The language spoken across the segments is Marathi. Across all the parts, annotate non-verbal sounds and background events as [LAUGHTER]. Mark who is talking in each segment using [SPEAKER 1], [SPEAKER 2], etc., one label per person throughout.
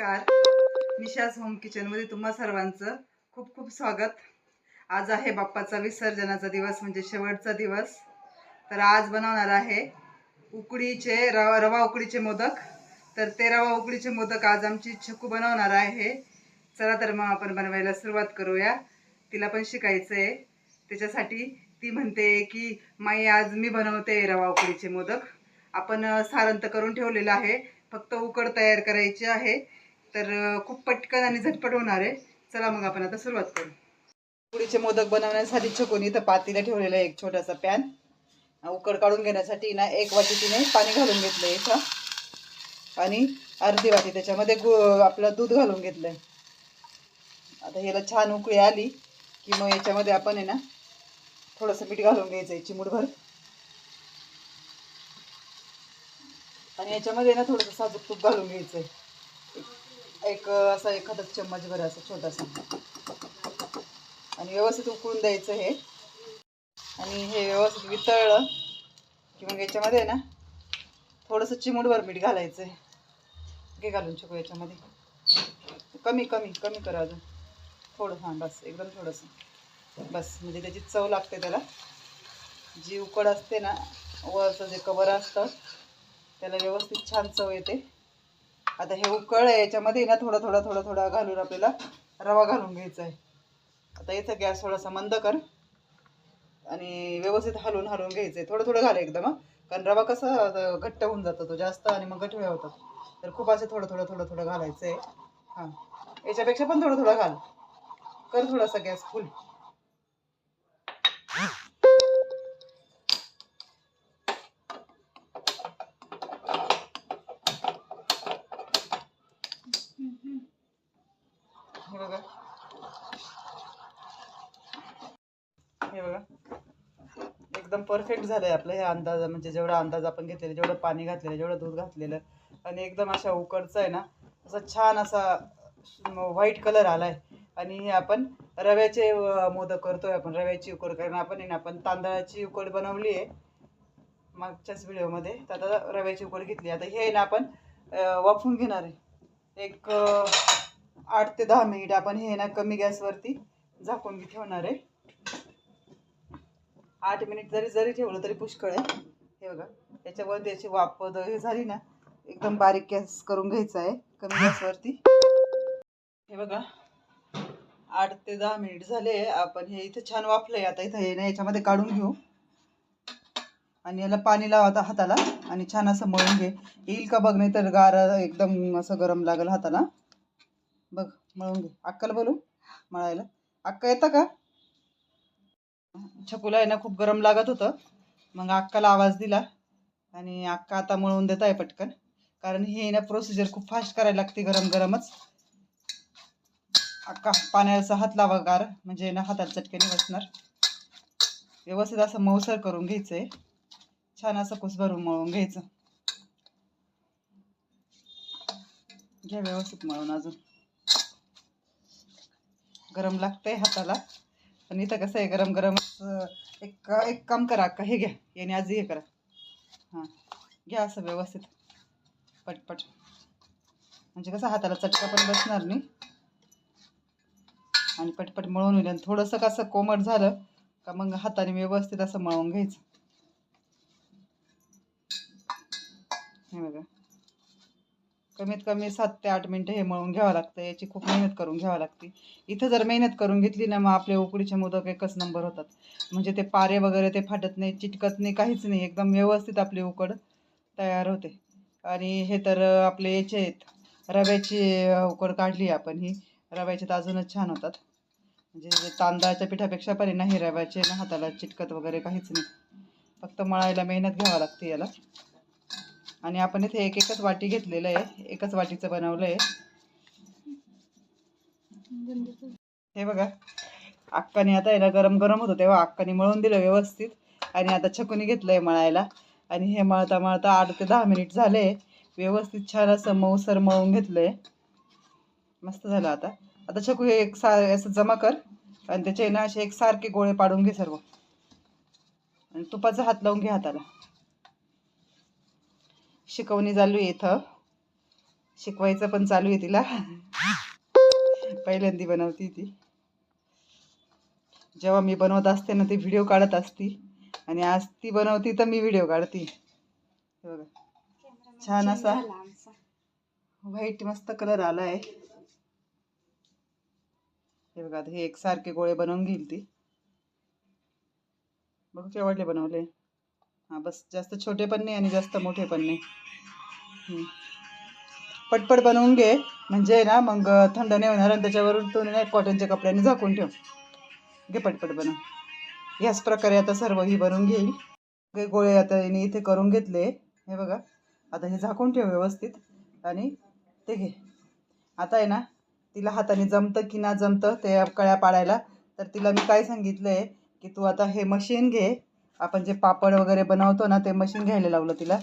[SPEAKER 1] नमस्कार. निशास होम किचनमध्ये तुम्हा सर्वांचं खूप खूप स्वागत. आज आहे बाप्पाचा विसर्जनाचा दिवस म्हणजे शेवटचा दिवस. तर आज बनवणार आहे उकडीचे रवा रवा उकडीचे मोदक. तर ते रवा उकडीचे मोदक आज आमची छकू बनवणार आहे. चला तर मग आपण बनवायला सुरुवात करूया. तिला पण शिकायचं आहे त्याच्यासाठी ती म्हणते की माई आज मी बनवते रवा उकडीचे मोदक. आपण सारंत सारण तर करून ठेवलेलं आहे. फक्त उकड तयार करायची आहे. तर खूप पटकन आणि झटपट होणार आहे. चला मग आपण आता सुरुवात करू. उकडीचे मोदक बनवण्यासाठी छकोनी इथं पातीला ठेवलेलं आहे एक छोटासा पॅन. उकड काढून घेण्यासाठी ना एक वाटी तिने पाणी घालून घेतलं इथं. आणि अर्धी वाटी त्याच्यामध्ये गु आपलं दूध घालून घेतलंय. आता ह्याला छान उकळी आली की मग याच्यामध्ये आपण आहे ना थोडंसं मीठ घालून घ्यायचं आहे चिमूटभर. आणि याच्यामध्ये ना थोडंसं साजूक तूप घालून घ्यायचं आहे एक असा एखादा चम्मचभर असं छोटासा. आणि व्यवस्थित उकळून द्यायचं हे. आणि हे व्यवस्थित वितळलं की मग याच्यामध्ये ना थोडंसं चिमूटभर मीठ घालायचं आहे घे घालून शकू याच्यामध्ये. कमी कमी कमी करा अजून. थोडं हां बस एकदम थोडंसं. बस म्हणजे त्याची चव लागते त्याला. जी उकड असते ना वरचं जे कवर असतं त्याला व्यवस्थित छान चव येते. आता हे उकळ आहे याच्यामध्ये ना थोडं थोडं थोडं थोडं घालून आपल्याला रवा घालून घ्यायचा आहे आता इथं गॅस थोडासा मंद कर. आणि व्यवस्थित हलवून हलवून घ्यायचं आहे थोडं थोडं घाल एकदम कारण रवा कसा घट्ट होऊन जातो तो जास्त आणि मग गठव्या होतात तर खूप असे थोडं थोडं थोडं थोडं घालायचं आहे हां. याच्यापेक्षा पण थोडं थोडं घाल. कर थोडासा गॅस फुल हे बघा हे बघा परफेक्ट परफेक्ट झालंय आपलं हे अंदाज म्हणजे जेवढा अंदाज आपण घेतलेला जेवढं पाणी घातलेलं जेवढं दूध घातलेलं आणि एकदम अशा उकडचं आहे ना असा छान असा व्हाईट कलर आलाय. आणि हे आपण रव्याचे मोदक करतोय आपण रव्याची उकड कारण आपण आहे ना आपण तांदळाची उकड बनवली आहे. मागच्याच व्हिडिओमध्ये तर आता रव्याची उकड घेतली. आता हे आहे ना आपण वाफून वाफवून घेणार आहे. एक आठ ते दहा मिनिट आपण हे ना कमी गॅसवरती झाकून ठेवणार आहे. आठ मिनिट जरी जरी ठेवलं तरी पुष्कळ आहे. हे बघा त्याच्यावर त्याची वाफ हे झाली ना एकदम बारीक गॅस करून घ्यायचा आहे कमी गॅसवरती. हे बघा आठ ते दहा मिनिट झाले आपण हे इथं छान वाफलंय. आता इथं हे ना याच्यामध्ये काढून घेऊ. आणि याला पाणी लाव आता हाताला आणि छान असं मळून घे. येईल का बघ नाही तर गार एकदम असं गरम लागेल हाताला. बघ मळून घे. अक्काला बोलू मळायला. अक्का येतं का? छकुला आहे ना खूप गरम लागत होतं. मग अक्काला आवाज दिला आणि अक्का आता मळून देत आहे पटकन. कारण हे ना प्रोसिजर खूप फास्ट करायला लागते गरम गरमच. अक्का पाण्याचा हात लावा गार म्हणजे ना हाताला चटक्याने बसणार. व्यवस्थित असं मऊसर करून घ्यायचं आहे छान असं कुसभरून मळून घ्यायचं. घ्या व्यवस्थित मळून अजून. गरम लागतंय हाताला. पण इथं कसं आहे गरम गरम एक एक काम करा अक्का हे घ्या याने आज हे करा. हां घ्या असं व्यवस्थित पटपट. म्हणजे कसं हाताला चटका पण बसणार नाही. आणि पटपट मळून होईल आणि थोडंसं कसं कोमट झालं का मग हाताने व्यवस्थित असं मळून घ्यायचं. हे बघा. कमीत कमी सात ते आठ मिनटं हे मळून घ्यावं लागतं याची खूप मेहनत करून घ्यावं लागते. इथं जर मेहनत करून घेतली ना मग आपले उकडीचे मोदक एकच नंबर होतात. म्हणजे ते पारे वगैरे ते फाटत नाही चिटकत नाही काहीच नाही एकदम व्यवस्थित आपली उकड तयार होते. आणि हे तर आपले याचे आहेत रव्याची उकड काढली आपण ही. रव्याचे तर अजूनच छान होतात. म्हणजे तांदळाच्या पिठापेक्षा पण नाही रव्याचे ना हाताला चिटकत वगैरे काहीच नाही. फक्त मळायला मेहनत घ्यावं लागते याला. आणि आपण इथे एक एकच वाटी घेतलेलं आहे. एकच वाटीचं बनवलं आहे हे बघा. अक्काने आता याला गरम गरम होतं तेव्हा अक्काने मळून दिलं व्यवस्थित. आणि आता छकुनी घेतलंय मळायला. आणि हे मळता मळता आठ ते दहा मिनिट झाले. व्यवस्थित छान असं मऊसर मळून घेतलंय. मस्त झालं आता. आता छकू हे एक सा असं जमा कर. आणि त्याचे ना असे एक सारखे गोळे पाडून घे सर्व. आणि तुपाचा हात लावून घे हाताला. शिकवणी चालू आहे इथं. शिकवायचं पण चालू आहे तिला. पहिल्यांदी बनवती ती. जेव्हा मी बनवत असते ना ती व्हिडिओ काढत असती. आणि आज ती बनवती तर मी व्हिडिओ काढती. बघा. छान असा व्हाईट मस्त कलर आला आहे हे बघा हे एकसारखे गोळे बनवून घेईल ती. बघू केवढले बनवले. हां बस जास्त छोटे पण नाही आणि जास्त मोठे पण नाही. पटपट बनवून घे. म्हणजे ना मग थंड नाही होणार आणि त्याच्यावरून तू नाही कॉटनच्या कपड्याने झाकून ठेव. घे पटपट बनव. ह्याच प्रकारे आता सर्व ही बनवून घेईल. हे गोळे आता हिने इथे करून घेतले. हे बघा. आता हे झाकून ठेव व्यवस्थित. आणि ते घे. आता आहे ना तिला हाताने जमतं की ना जमतं ते कळ्या पाडायला तर तिला मी काय सांगितलं आहे की तू आता हे मशीन घे. आपण जे पापड वगैरे बनवतो ना ते मशीन घ्यायला लावलं तिला.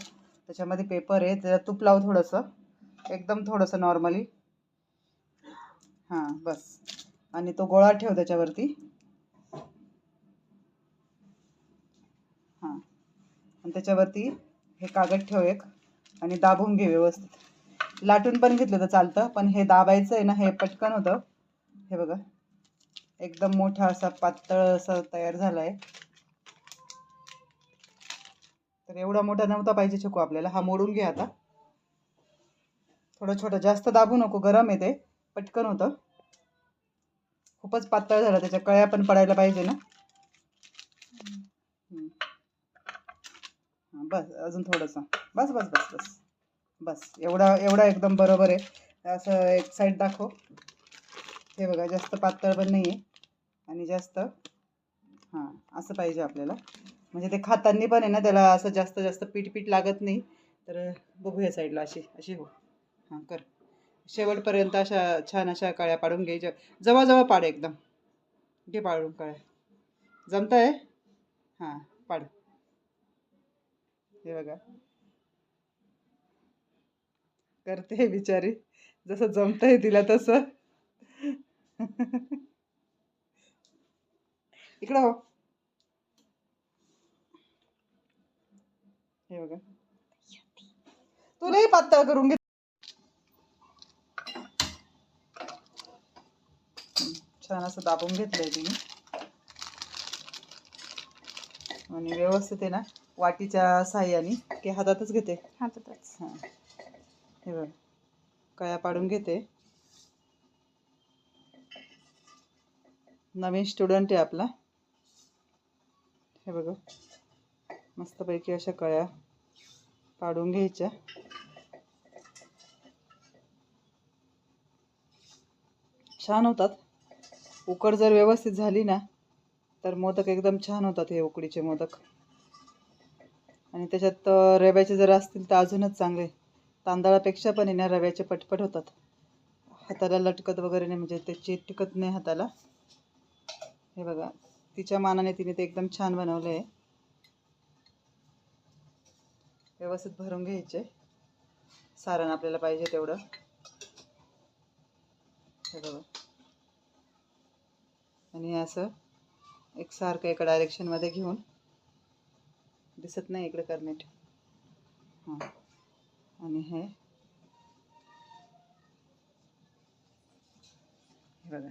[SPEAKER 1] त्याच्यामध्ये पेपर आहे त्याला तूप लाव थोडंसं. एकदम थोडंसं नॉर्मली हां बस. आणि तो गोळा ठेव त्याच्यावरती. हां. आणि त्याच्यावरती हे कागद ठेव एक. आणि दाबून घे व्यवस्थित. लाटून पण घेतलं तर चालतं पण हे दाबायचं आहे ना हे पटकन होतं. हे बघा. एकदम मोठा असा पातळ असा तयार झाला आहे तर एवढा मोठा नव्हता पाहिजे चकू आपल्याला. हा मोडून घे आता. थोडं छोटं. जास्त दाबू नको. गरम येते पटकन होतं. खूपच पातळ झालं. त्याच्या कळ्या पण पडायला पाहिजे ना. हां बस. अजून थोडंसं. बस बस बस बस. बस. एवढा एवढा एकदम बरोबर आहे. असं एक साईड दाखव. हे बघा. जास्त पातळ पण नाही आहे आणि जास्त हां असं पाहिजे आपल्याला. म्हणजे ते खाताना पण आहे ना त्याला असं जास्त जास्त पीठ पीठ लागत नाही. तर बघू या साईडला अशी अशी हो. हां कर. शेवटपर्यंत अशा छान अशा काळ्या पाडून घ्यायच्या. जवळजवळ पाड एकदम. घे पाडून काळ्या. जमत आहे हां पाड. हे बघा. करते बिचारी. जसं जमतंय तिला तसं. इकडं हो. हे बघा. तुलाही पातळ करून घे. हम्म, छान असं दाबून घेतलंय तिने. आणि व्यवस्थित आहे ना वाटीच्या साह्याने की हातातच घेते.
[SPEAKER 2] हातातच.
[SPEAKER 1] हां. हे बघ कळ्या पाडून घेते. नवीन स्टुडंट आहे आपला. हे बघा मस्तपैकी अशा कळ्या पाडून घ्यायच्या. छान होतात. उकड जर व्यवस्थित झाली ना तर मोदक एकदम छान होतात हे उकडीचे मोदक. आणि त्याच्यात रव्याचे जर असतील तर अजूनच चांगले. तांदळापेक्षा पण आहे ना रव्याचे पटपट होतात. हाताला लटकत वगैरे नाही म्हणजे ते चिटकत नाही हाताला. हे बघा तिच्या मानाने तिने ते एकदम छान बनवलं आहे व्यवस्थित भरून घ्यायचे. सारण आपल्याला पाहिजे तेवढं. हे बघा. आणि हे असं एकसारखं एका डायरेक्शनमध्ये घेऊन दिसत नाही इकडे करनेट हां. आणि हे हे बघा.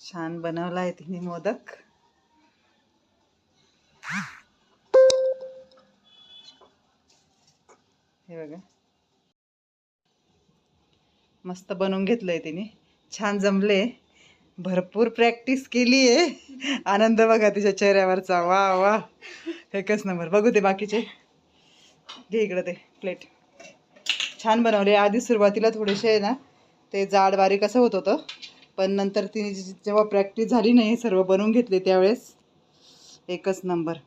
[SPEAKER 1] छान बनवला आहे तिने मोदक. हे बघा. मस्त बनवून घेतलंय तिने. छान जमले. भरपूर प्रॅक्टिस केली आहे आनंद बघा तिच्या चेहऱ्यावरचा. वा वा. एकच नंबर. बघू ते बाकीचे. घे इकडं ते प्लेट छान बनवले. आधी सुरुवातीला थोडेसे आहे ना ते जाड बारीक असं होत होतं पण नंतर तिने जेव्हा प्रॅक्टिस झाली नाही सर्व बनवून घेतले त्यावेळेस. एकच नंबर.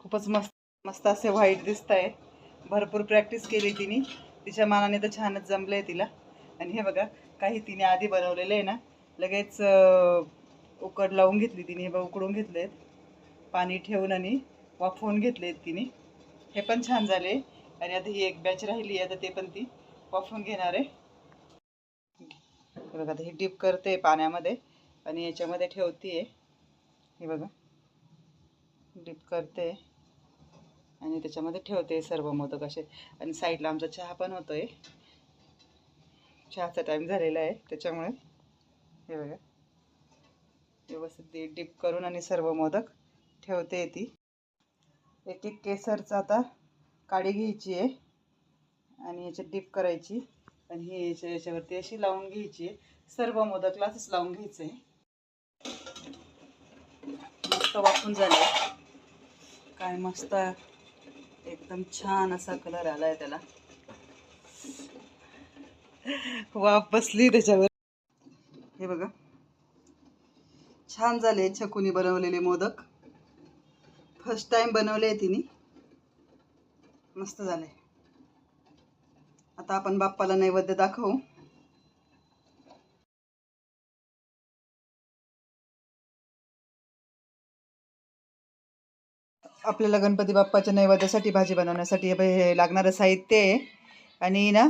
[SPEAKER 1] खूपच मस्त मस्त असे व्हाईट दिसत आहे भरपूर प्रॅक्टिस केली तिने. तिच्या मानाने तर छानच जमलं आहे तिला. आणि हे बघा काही तिने आधी बनवलेलं आहे ना लगेच उकड लावून घेतली तिने. हे बघ उकडून घेतलेत. पाणी ठेवून आणि वाफवून घेतलेत तिने. हे पण छान झाले. आणि आता ही एक बॅच राहिली आहे तर ते पण ती वाफवून घेणार आहे. हे बघा आता ही डीप करते पाण्यामध्ये. आणि याच्यामध्ये ठेवते हे बघा. डीप करते. आणि त्याच्यामध्ये ठेवते सर्व मोदक असे. आणि साईडला आमचा चहा पण होतोय. चहाचा टाईम झालेला आहे त्याच्यामुळे हे बघा. व्यवस्थित डीप करून आणि सर्व मोदक ठेवते ती. एक एक केसरचा आता काडी घ्यायची आहे. आणि याच्यात डीप करायची. आणि ही याच्या याच्यावरती अशी लावून घ्यायची आहे. सर्व मोदकला असंच लावून घ्यायचं आहे मस्त वाफून झालं. काय मस्त एकदम छान असा कलर आलाय त्याला. वाफ बसली त्याच्यावर. हे बघा. छान झाले छकुनी बनवलेले मोदक. फर्स्ट टाइम बनवले तिने. मस्त झाले. आता आपण बाप्पाला नैवेद्य दाखवू. आपल्याला गणपती बाप्पाच्या नैवेद्यासाठी भाजी बनवण्यासाठी हे हे लागणारं साहित्य आहे. आणि ना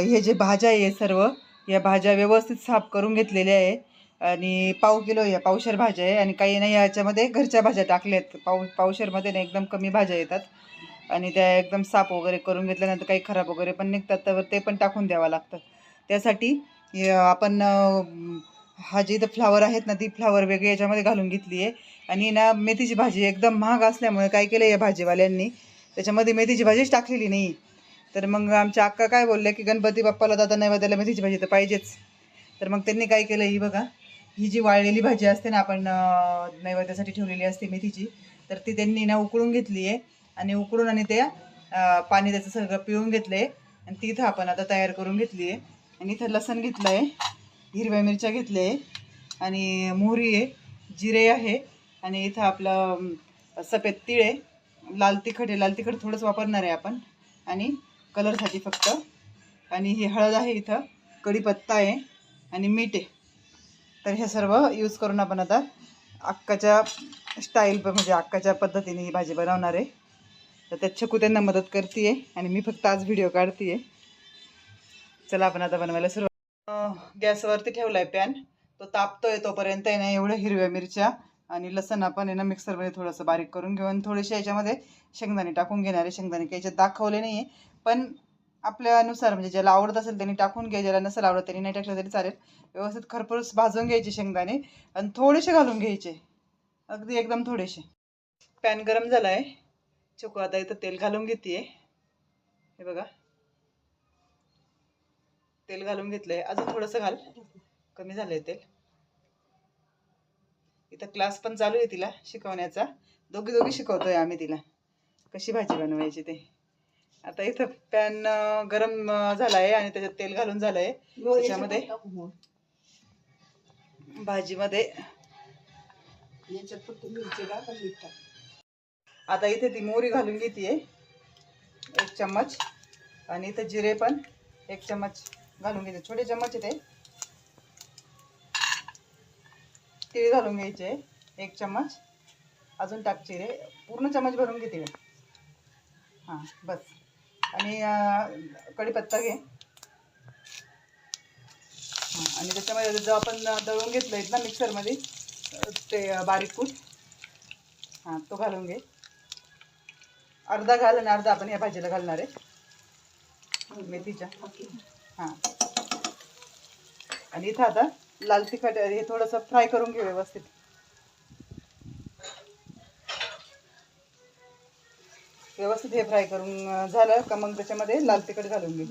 [SPEAKER 1] हे जे भाज्या आहे सर्व या भाज्या व्यवस्थित साफ करून घेतलेल्या आहे. आणि पाव किलो या पावशर भाज्या आहे. आणि काही नाही याच्यामध्ये घरच्या भाज्या टाकल्या आहेत. पाव पावशरमध्ये ना एकदम कमी भाज्या येतात. आणि त्या एकदम साफ वगैरे करून घेतल्यानंतर काही खराब वगैरे पण निघतात. तर ते पण टाकून द्यावं लागतं. त्यासाठी आपण हा जी तर फ्लावर आहेत ना ती फ्लावर वेगळी याच्यामध्ये घालून घेतली आहे. आणि ना मेथीची भाजी एकदम महाग असल्यामुळे काय केलं या भाजीवाल्यांनी? त्याच्यामध्ये मेथीची भाजीच टाकलेली नाही. तर मग आमच्या अक्का काय बोलल्या की गणपती बाप्पाला दादा नैवेद्याला मेथीची भाजी तर पाहिजेच. तर मग त्यांनी काय केलं ही बघा ही जी वाळलेली भाजी असते ना आपण नैवेद्यासाठी ठेवलेली असते मेथीची तर ती त्यांनी ना उकळून घेतली आहे आणि उकळून आणि त्या पाणी त्याचं सगळं पिळून घेतलं आहे. आणि ती इथं आपण आता तयार करून घेतली आहे. आणि इथं लसण घेतलं आहे हिरव्या मिरच्या घेतल्या आहे. आणि मोहरी आहे जिरे आहे आणि इथं आपलं सफेद तिळ आहे लाल तिखट आहे लाल तिखट थोडंच वापरणार आहे आपण. आणि कलरसाठी फक्त. आणि ही हळद आहे इथं कढीपत्ता आहे आणि मीठ आहे. तर हे सर्व यूज करून आपण आता अक्काच्या स्टाईल म्हणजे अक्काच्या पद्धतीने ही भाजी बनवणार आहे. तर त्यात छकू त्यांना मदत करते आहे आणि मी फक्त आज व्हिडिओ काढते आहे चला आपण आता बनवायला सुरुवात. गॅसवरती ठेवला आहे पॅन तो तापतोय तोपर्यंत आहे ना एवढ्या हिरव्या मिरच्या आणि लसण आपण आहे ना मिक्सरमध्ये थोडंसं बारीक करून घेऊ. आणि थोडेसे याच्यामध्ये शेंगदाणे टाकून घेणार आहे. शेंगदाणे काही याच्यात दाखवले नाही आहे पण आपल्यानुसार म्हणजे ज्याला आवडत असेल त्यांनी टाकून घ्या. ज्याला नसेल आवडत त्यांनी नाही टाकलं तरी चालेल. व्यवस्थित खरपूस भाजून घ्यायचे शेंगदाणे आणि थोडेसे घालून घ्यायचे. अगदी एकदम थोडेसे. पॅन गरम झाला आहे चोको आता इथं तेल घालून घेते हे बघा. तेल घालून घेतलंय. अजून थोडंसं घाल. कमी झालंय तेल. इथं क्लास पण चालू आहे तिला शिकवण्याचा. दोघी दोघी शिकवतोय आम्ही तिला. कशी भाजी बनवायची ते. आता इथं पॅन गरम अं, झाला आहे आणि त्याच्यात तेल घालून झालंय. त्याच्यामध्ये भाजीमध्ये. आता इथे ती मोहरी घालून घेते एक चम्मच. आणि इथं जिरे पण एक चम्मच घालून घेते. छोटे चम्मच आहे तीळ घालून घ्यायचे एक चम्मच. अजून टाक रे पूर्ण चम्मच भरून घेते हां बस. आणि कढीपत्ता घे. हां आणि त्याच्यामध्ये जो आपण दळून घेतलं आहेत ना मिक्सरमध्ये ते बारीक कूट. हां तो घालून घे. अर्धा घाल आणि अर्धा आपण या भाजीला घालणार आहे. मेथीच्या. हां. आणि इथं आता लाल तिखट हे थोडंसं फ्राय करून घे व्यवस्थित. व्यवस्थित हे फ्राय करून झालं का मग त्याच्यामध्ये लाल तिखट घालून घे.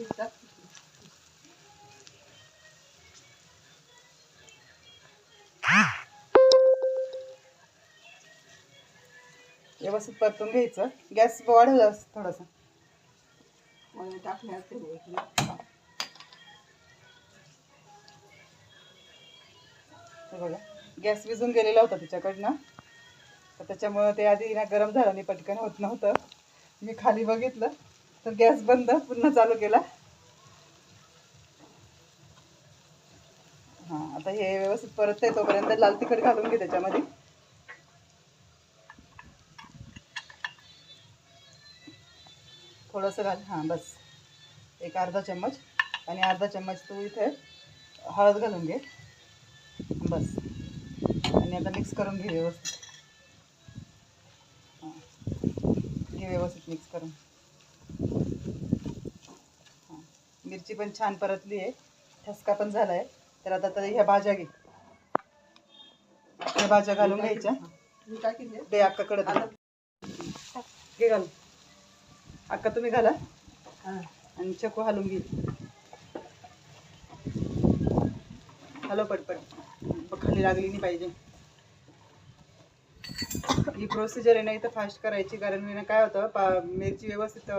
[SPEAKER 1] व्यवस्थित परतून घ्यायचं. गॅस वाढवला थोडासा. टाकण्यात बघा. गॅस विझून गेलेला होता तिच्याकडनं. तर त्याच्यामुळं ते आधी ना गरम झालं आणि पटकन होत नव्हतं. मी खाली बघितलं तर गॅस बंद पुन्हा चालू केला. हां आता हे व्यवस्थित परत आहे तोपर्यंत लाल तिखट घालून घे त्याच्यामध्ये. थोडंसं घाल हां बस. एक अर्धा चम्मच. आणि अर्धा चम्मच तू इथे हळद घालून घे. बस. आणि आता मिक्स करून घे व्यवस्थित. हां. घे व्यवस्थित मिक्स करून. हां. मिरची पण छान परतली आहे. ठसका पण झाला आहे तर आता तर ह्या भाज्या घे. ह्या भाज्या घालून घ्यायच्या. ते अक्काकडे दे. घे घाल अक्का तुम्ही घाला. आणि चकू हलवून घे. हॅलो पटपट. प- खाली लागली नाही पाहिजे. ही प्रोसिजर आहे ना इथं फास्ट करायची. कारण मी ना काय होतं पा मिरची व्यवस्थित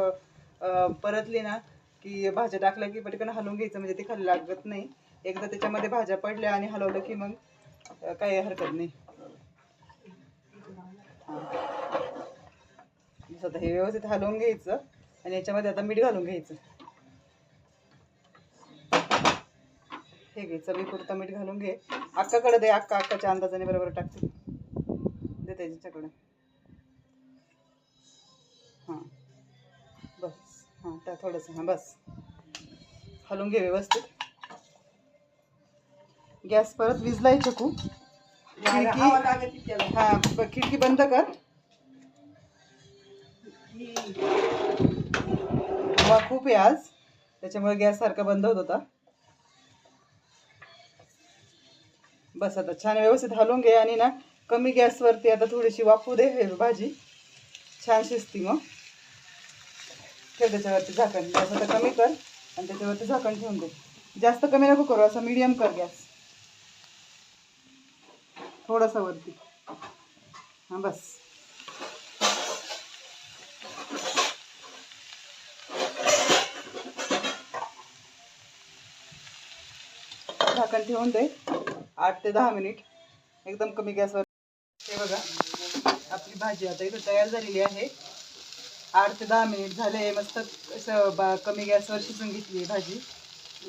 [SPEAKER 1] परतली ना की भाज्या टाकल्या की पटकन हलवून घ्यायचं. म्हणजे ते खाली लागत नाही. एकदा त्याच्यामध्ये भाज्या पडल्या आणि हलवलं की मग काही हरकत नाही. हां. हे व्यवस्थित हलवून घ्यायचं आणि याच्यामध्ये आता मीठ घालून घ्यायचं. हे घे चवीपुरतं मीठ घालून घे. अक्काकडे दे अक्का अक्काच्या अंदाजाने बरोबर टाकते. दे त्याच्याकडे. हां. बस. हां त्या थोडंसं हां बस. हलवून घे व्यवस्थित. गॅस परत विजलाय चकू. खिडकी हां ब- खिडकी बंद कर. हवा खूप आहे आज. त्याच्यामुळे गॅस सारखा बंद होत होता. बस आता छान व्यवस्थित हलवून घे आणि ना कमी गॅसवरती आता थोडीशी वाफू दे हे भाजी. छान शिजती मग. ठेव त्याच्यावरती झाकण. गॅस आता कमी कर आणि त्याच्यावरती झाकण ठेवून दे जास्त कमी नको करू असं मीडियम कर गॅस. थोडासा वरती. हां बस. झाकण ठेवून दे. आठ ते दहा मिनिट. एकदम कमी गॅसवर. हे बघा आपली भाजी आता इथं तयार झालेली आहे. आठ ते दहा मिनिट झाले मस्त असं बा कमी गॅसवर शिजून घेतली आहे भाजी.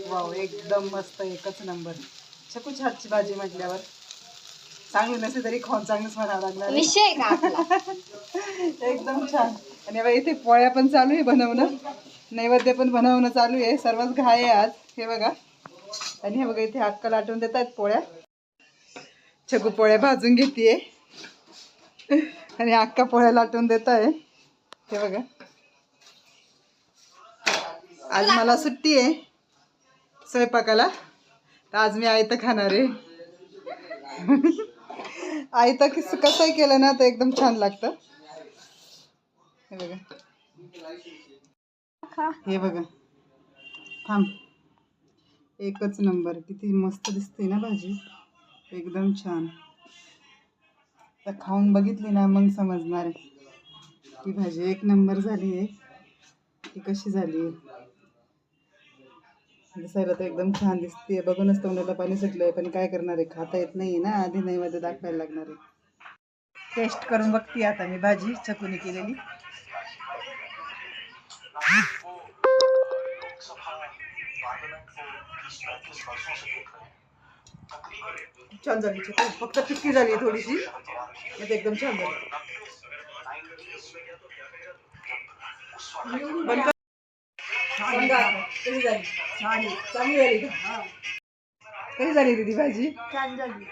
[SPEAKER 1] वाव एकदम मस्त एकच नंबर. छकूच हातची भाजी म्हटल्यावर. चांगली नसली तरी खाऊन चांगलंच म्हणावं लागणार.
[SPEAKER 2] विषय [LAUGHS]
[SPEAKER 1] एकदम छान. आणि बघा इथे पोळ्या पण चालू आहे बनवणं. नैवेद्य पण बनवणं चालू आहे. सर्वच घाय आहे आज. हे बघा. आणि हे बघा इथे अक्का लाटून देत आहेत पोळ्या. छगू पोळ्या भाजून घेते आणि अक्का पोळ्या लाटून देत आहे हे बघा. आज मला सुट्टी आहे स्वयंपाकाला. तर आज मी आयतं खाणार आहे. आयतं किस कसंही केलं ना तर एकदम छान लागतं. हे बघा. हे बघा. थांब. एकच नंबर किती मस्त दिसते ना भाजी. एकदम छान. तर खाऊन बघितली ना मग समजणार आहे. ती भाजी एक नंबर झाली आहे. ती कशी झाली आहे? म्हणजे दिसायला तर एकदम छान दिसते बघूनच तोंडाला पाणी सुटलंय पण काय करणार आहे? खाता येत नाही ना आधी नाही मध्ये दाखवायला लागणार आहे. टेस्ट करून बघते आता मी भाजी चकुनी केलेली. छान झाली फक्त फिक्की झाली थोडीशी. तर एकदम छान झाली. कशी झाली दीदी भाजी?
[SPEAKER 2] छान झाली.